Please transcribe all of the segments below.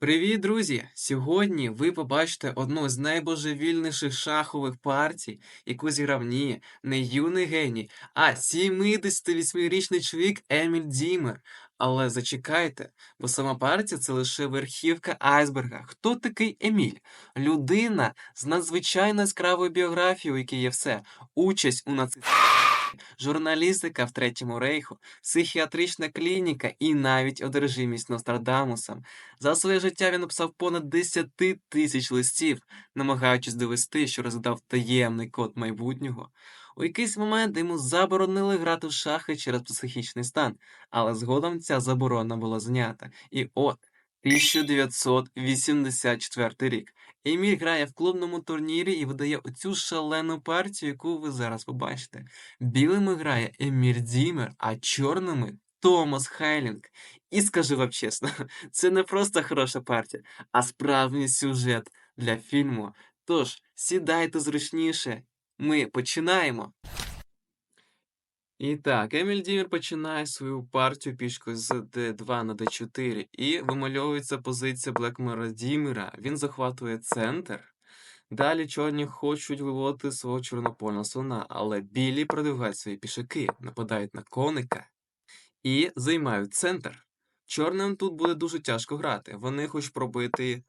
Привіт, друзі! Сьогодні ви побачите одну з найбожевільніших шахових партій, яку зіграв ні, не юний геній, а 78-річний чоловік Еміль Дімер. Але зачекайте, бо сама партія це лише верхівка айсберга. Хто такий Еміль? Людина з надзвичайно яскравою біографією, у якій є все: участь у нацистській журналістика в Третьому рейху, психіатрична клініка і навіть одержимість Нострадамусом. За своє життя він написав понад 10 тисяч листів, намагаючись довести, що розгадав таємний код майбутнього. У якийсь момент йому заборонили грати в шахи через психічний стан, але згодом ця заборона була знята. І от 1984 рік. Еміль грає в клубному турнірі і видає оцю шалену партію, яку ви зараз побачите. Білими грає Еміль Дімер, а чорними Томас Хайлінг. І скажу вам чесно, це не просто хороша партія, а справжній сюжет для фільму. Тож, сідайте зручніше, ми починаємо. І так, Еміль Дімер починає свою партію пішкою з d2 на d4 і вимальовується позиція Блекмера Дімера. Він захватує центр. Далі чорні хочуть виводити свого чорнопольного слона, але білі продвигають свої пішаки, нападають на коника і займають центр. Чорним тут буде дуже тяжко грати. Вони хочуть пробити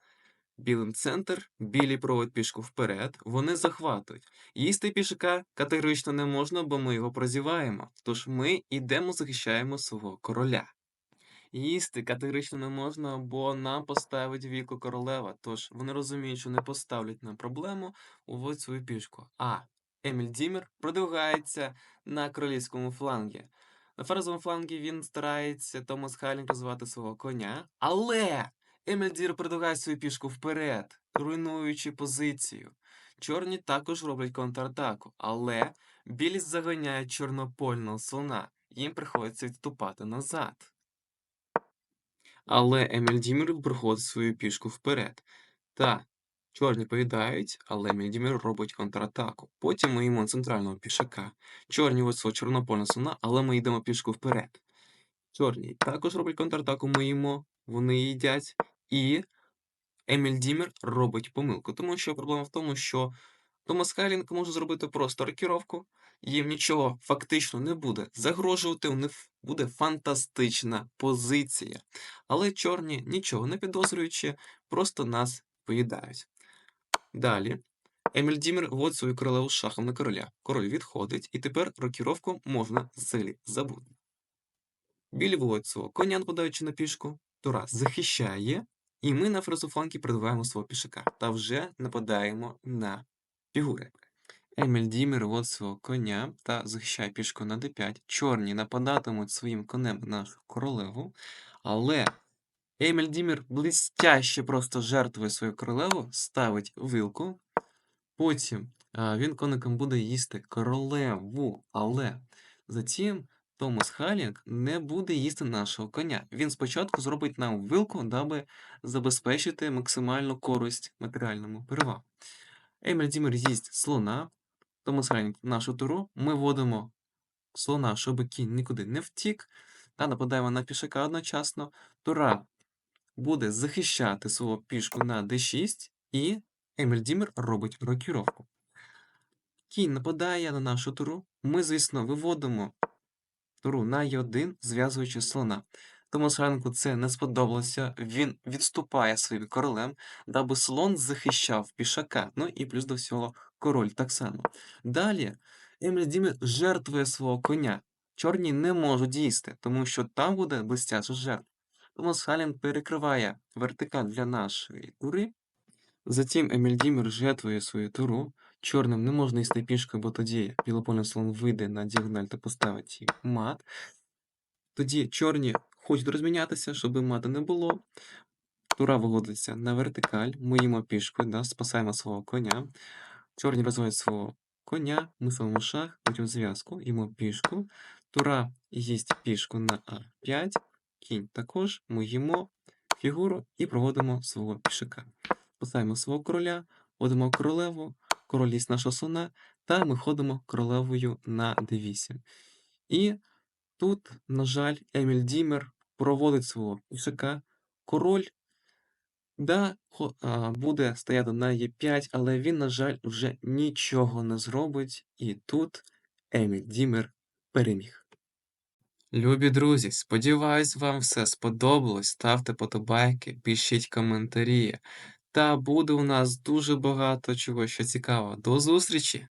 білим центр, білі проводять пішку вперед, вони захватують. Їсти пішака категорично не можна, бо ми його прозіваємо. Тож ми йдемо захищаємо свого короля. Їсти категорично не можна, бо нам поставить віку королева. Тож вони розуміють, що не поставлять нам проблему, уводять свою пішку. А Еміль Дімер продвигається на королівському флангі. На ферзовому флангі він старається Томас Хайлінг розвивати свого коня, але Еміль Дір продвигає свою пішку вперед, руйнуючи позицію. Чорні також роблять контратаку, але білі заганяють чорнопольного слона. Їм приходиться відступати назад. Але Еміль Дімір проходить свою пішку вперед. Та чорні повідають, але Еміль Дімір робить контратаку. Потім ми йдемо центрального пішака. Чорні ось свого чорнопольного слона, але ми йдемо пішку вперед. Чорні також роблять контратаку, ми їмо, вони їдять. І Еміль Дімер робить помилку, тому що проблема в тому, що Томас Хайлінг може зробити просто рокіровку, їм нічого фактично не буде загрожувати, у них буде фантастична позиція. Але чорні, нічого не підозрюючи, просто нас поїдають. Далі. Еміль Дімер вводить свою королеву шахом на короля. Король відходить, і тепер рокіровку можна взагалі забути. Білі вводять свого коня, нападаючи на пішку. Тура захищає, і ми на ферзофланкі придбаємо свого пішака та вже нападаємо на фігури. Еміль Дімер вводить свого коня та захищає пішку на d5. Чорні нападатимуть своїм конем нашу королеву, але Еміль Дімер блистяще просто жертвує свою королеву, ставить вилку. Потім він коником буде їсти королеву, але затім Томас Халінг не буде їсти нашого коня. Він спочатку зробить нам вилку, даби забезпечити максимальну користь матеріальному перевагу. Еміль Дімер їсть слона, Томас Халінг нашу туру. Ми вводимо слона, щоб кінь нікуди не втік, та нападаємо на пішака одночасно. Тура буде захищати свого пішку на d6, і Еміль Дімер робить рокіровку. Кінь нападає на нашу туру. Ми, звісно, виводимо туру на Е1, зв'язуючи слона. Тому Сранку це не сподобалося. Він відступає своїм королем, даби слон захищав пішака. Ну і плюс до всього король так само. Далі Еміль Дімер жертвує свого коня. Чорні не можуть їсти, тому що там буде блистяча жертва. Тому Салін перекриває вертикаль для нашої тури. Затім Еміль Дімер жертвує свою туру. Чорним не можна їсти пішкою, бо тоді білопольний слон вийде на діагональ та поставить мат. Тоді чорні хочуть розмінятися, щоб мата не було. Тура виводиться на вертикаль, ми їмо пішкою, да, спасаємо свого коня. Чорні розвивають свого коня, ми ставимо шах, потім зв'язку, їмо пішку. Тура їсть пішку на А5, кінь також, ми їмо фігуру і проводимо свого пішака. Спасаємо свого короля, вводимо королеву, король їсть нашого слона, та ми ходимо королевою на d8. І тут, на жаль, Еміль Дімер проводить свого пішака. Король Да, буде стояти на Е5, але він, на жаль, вже нічого не зробить. І тут Еміль Дімер переміг. Любі друзі, сподіваюсь, вам все сподобалось. Ставте подобайки, пишіть коментарі. Та буде у нас дуже багато чого ще цікавого. До зустрічі!